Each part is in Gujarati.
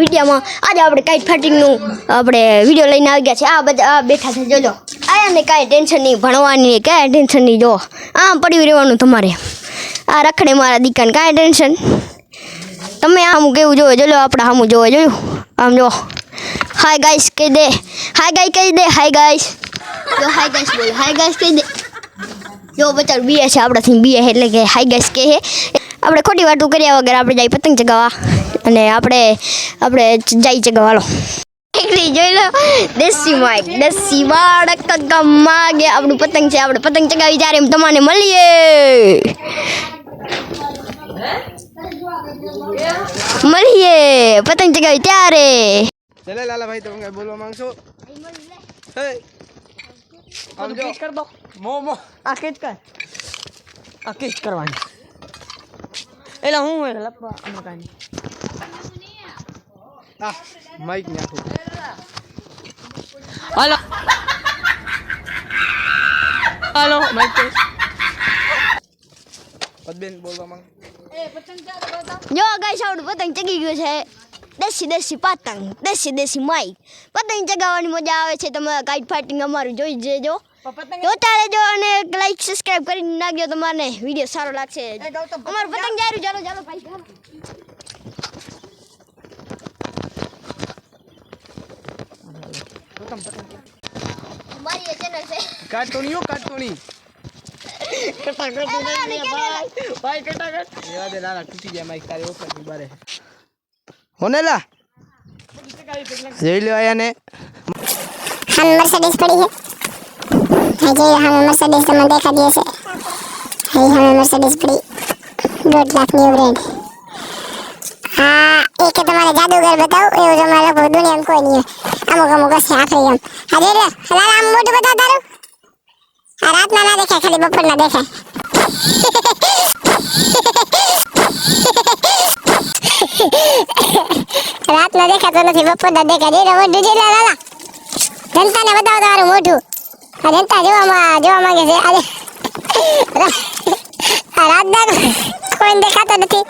વિડીયોમાં આજે આપણે કાંઈ ફાટિંગનું આપણે વીડિયો લઈને આવી ગયા છે. આ બધા બેઠા છે, જોજો. આને કાંઈ ટેન્શન નહીં, ભણવાની કાંઈ ટેન્શન નહીં, જો. આમ પડ્યું રહેવાનું તમારે. આ રખડે મારા દીકાને કાંઈ ટેન્શન. તમે આમ કેવું જોવો, જોલો આપણે આમ જોવો, જોયું? આમ જો. હાય ગાઈસ કહી દે. હાય ગાય કહી દે. હાય ગાઈસ જો હાય ગાઈસ બોલ. હાય ગાઈસ કહી દે. જો, બચારું, બીએ છે આપણાથી, બીએ એટલે કે હાય ગાઈસ કહે આપણે ખોટી વાતો કર્યા વગર આપણે જાય પતંગ ચગાવવા. અને આપણે આપણે જાય ચગાવવાનો નીકળી જોઈ લો દેશી માઇક દેશી બાળક ગમમાં ગયા આપણું પતંગ છે આપણે પતંગ ચગાવી ત્યારે એમ તમને મળીએ. મળીએ પતંગ ચગાવી ત્યારે. ચલે લાલા તમે કઈ બોલવા માંગશો? હે? કર દો. મો મો. આ કેચ કર. આ કેચ કરવાની. એટલે હું લપવા કાંઈ આ માઈક નાખો હાલો. હાલો માઈક ટેસ્ટ પદબેન બોલવા માંગ. જો ગાઈસ આપણું પતંગ ચગી ગયું છે. દેશી દેશી પતંગ દેશી દેશી માઈક પતંગ ચગાવવાની મજા આવે છે. તમે કાઈટ ફાઇટિંગ અમારું જોઈ જજો જોતા રહેજો અને લાઈક સબસ્ક્રાઇબ કરી નાખજો તમારે વીડિયો સારો લાગશે. અમારું પતંગ જારું ચાલો ચાલો ભાઈ પતમ પતમ મારી ચેનલ છે. કાર્ટૂનીઓ કાર્ટૂની કટા કટ ભાઈ ભાઈ કટા કટ એવા દે નાના તૂટી જાય મારી તારી ઓપરની બારે. હોનેલા. જોઈ લો આયાને જાદુગર બતાવો એવું તમારે કોઈ નહીં અમુક અમુક હશે આખરી એમ. હજી એટલે હલાલ આમ મોઢું બધા તારું આ રાતના ના દેખાય, ખાલી બપોરના દેખાય. રાતના દેખાતો નથી, બપોરના દેખાય. એટલે મોઢું જેટલા લાલા. જનતાને બતાવો તમારું મોઢું. આ જનતા જોવામાં જોવા માંગે છે. આજે રાતના કોઈ દેખાતો નથી.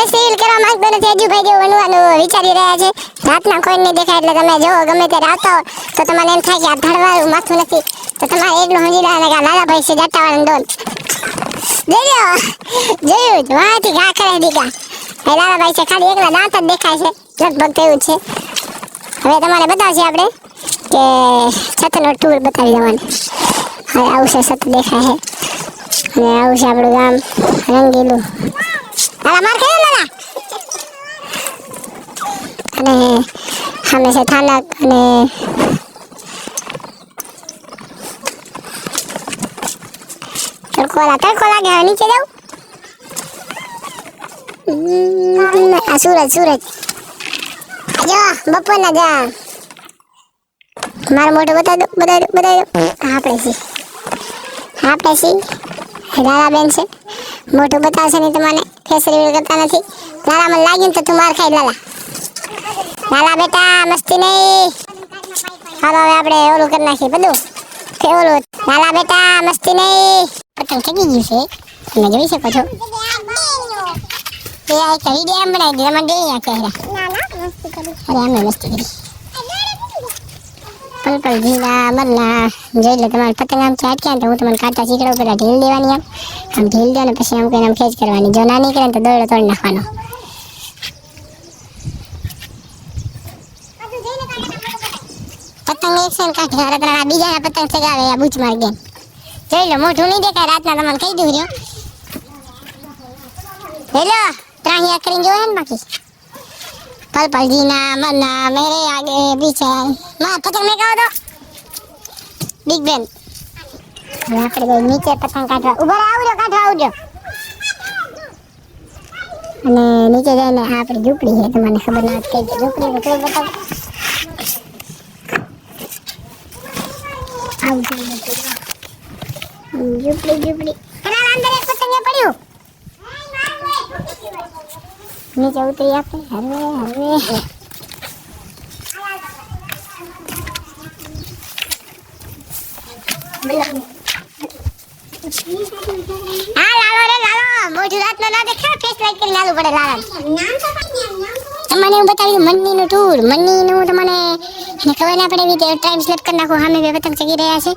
ફેસ્ટિવલ કરવા માંગતો નથી. અજુભાઈ જેવું બનવાનું વિચારી રહ્યા છે. રાતના કોઈ નહીં દેખાય એટલે તમે જો ગમે ત્યારે આવતા હો તો તમને એમ થાય કે આ ધડવાનું માથું નથી. તો તમારે એટલું સમજી રહ્યા કે લાલાભાઈ છે જટાવાળા ડોન. જોયો જોયું વાંચી ઘા કરે દીકા એ લાલાભાઈ છે, ખાલી એકલા દાંત જ દેખાય છે. લગભગ તેવું છે. હવે તમારે બતાવશે આપણે કે છતનો ટૂર બતાવી દેવાનો. હવે આવું છે, છત દેખાય છે. અને આવું આપણું ગામ રંગીલું. લાલા માર ખાયો લાલા અને સામે છે થાનક અને તડકો લા તડકો લાગે હવે નીચે જાઉં હમ, આ સૂરજ સૂરજ જો બપોરના જા મારું મોઢું બતાવી દો બતાવી દો બતાવી દો આપણે સી આપણે સી લાલાબેન છે મોઢું બતાવશે નહીં તમને ફેસ કરતા નથી. લાલા મને લાગ્યું તો તું માર ખાઈ લાલા. લાલા બેટા, મસ્તી નહીં. હાલો, હવે આપણે ઓલું કરી નાખીએ, બધું. ઓલું લાલા બેટા, મસ્તી નહીં. પતંગ ચગી ગયું છે. તમે જોઈ શકો છો. એ આ વીડિયો એમ બનાવી દીધા મને ડે ચહેરા. અરે અમે મસ્તી કરી. પલ પલ ઝીણા મરના જોઈ લે તમારે પતંગ આમ ચાટ ક્યાં હું તમને કાંટા શીખડો પેલા ઢીલ દેવાની આમ. આમ ઢીલ દો ને પછી આમ કહીને આમ ખેંચ કરવાની. જો ના નીકળે તો દોડો તોડી નાખવાનો. પતંગ એક છે ને કાંઠે હારે બીજા પતંગ ચગાવે આ બૂચ મારી ગેમ જોઈ લો, મોઢું નહીં દેખાય, રાતના તમને કહી દઉં રહ્યો. હેલો, ત્રાહિયા કરીને જોયા ને બાકી. પલ પલ જીના મરના મેરે આગે પીછે માં, પતંગ મેં કહો તો બિગ બેન આપણે જઈ નીચે પતંગ કાઢવા ઊભા આવજો, કાઢવા આવજો. અને નીચે જઈને આ આપણી ઝૂંપડી છે, તમને ખબર ના કઈ ઝૂંપડી તો બતાવ? આવું ઝૂંપડી ઝૂંપડી. અંદર એક પતંગ પડ્યું. નીચે ઉતરી આપણે હરવે હરવે હા લાલો હું બતાવી મન્ની નું ટૂર મન્ની તમને ને પડે એવી ટાઈમ કરી નાખો. સામે બે પતંગ રહ્યા છે.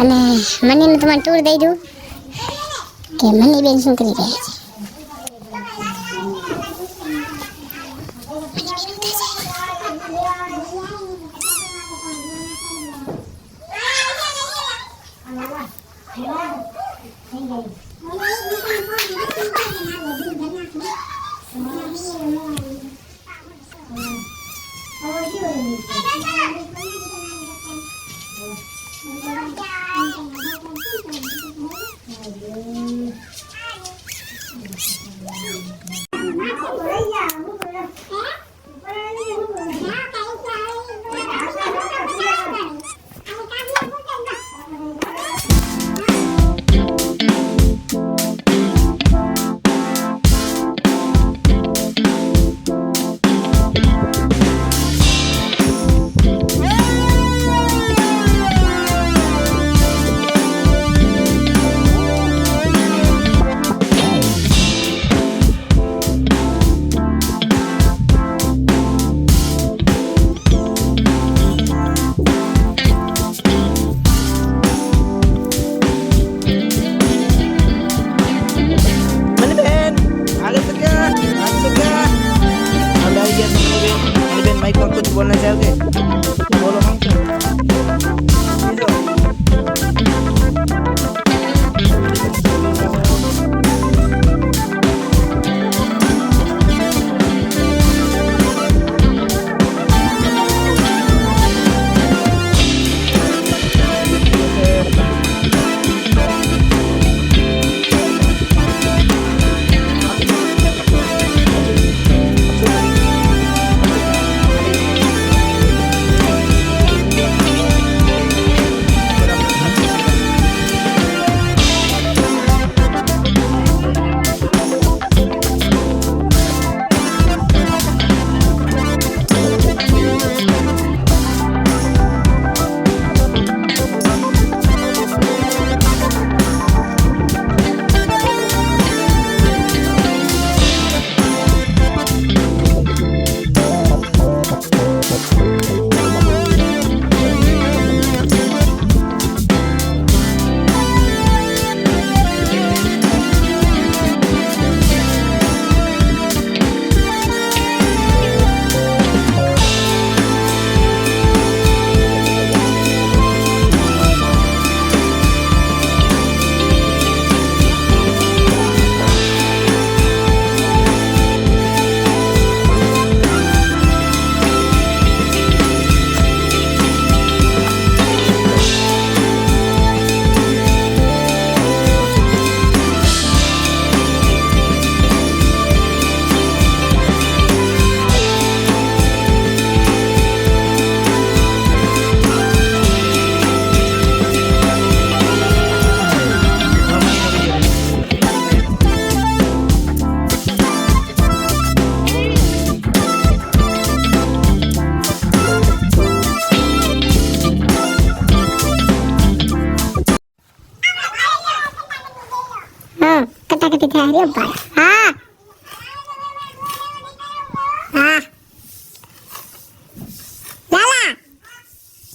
અને મન્ની નું ટૂર દઈ દઉં. કે મન્ની બેન શું કરી રહ્યા છે? Iya.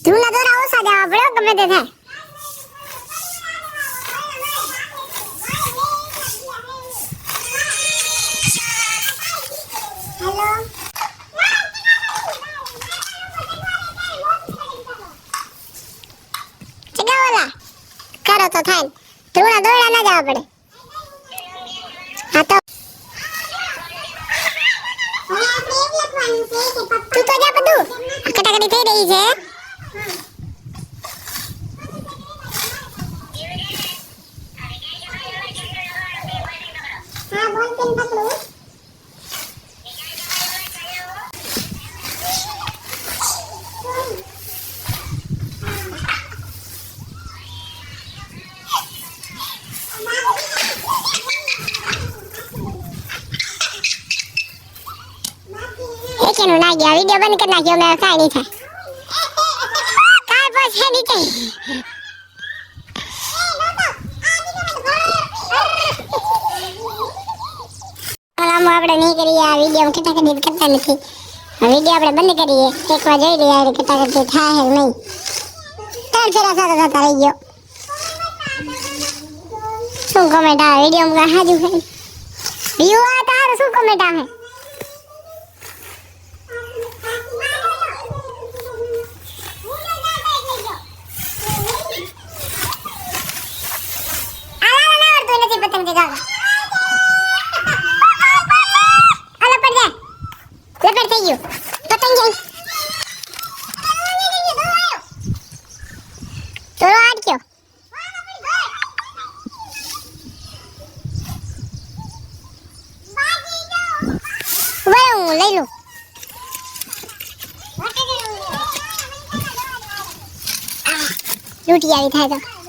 ધૂળના દોરા ઓછા દેવા પડે ગમે તે થાય. કરો તો થાય. ધૂળના દોરડા ના જવા પડે. હા તો. તું તો કટાકટી થઈ રહી છે. Hey, channel lagi, video kan kan lagi, mau saya nih. સાની કઈ કલામો આપણે નહીં કરીએ, આ વીડિયો કટાકટી કરતા નથી. વીડિયો આપણે બંધ કરીએ. એકવાર જોઈ લઈએ આવી કટાકટી થાય નહીં. ત્રણ ફેરા સારો થતા આવી ગયો. શું કોમેન્ટ આવે? વીડિયો હાજુ વ્યૂ આ તારું શું કોમેન્ટ આવે? પતંગ ચગાવતા આલા પડ જા લપેટ થઈ ગયું પતંગ આટક્યો ઊભા હું લઈ લઉં લૂંટી આવી થાય તો.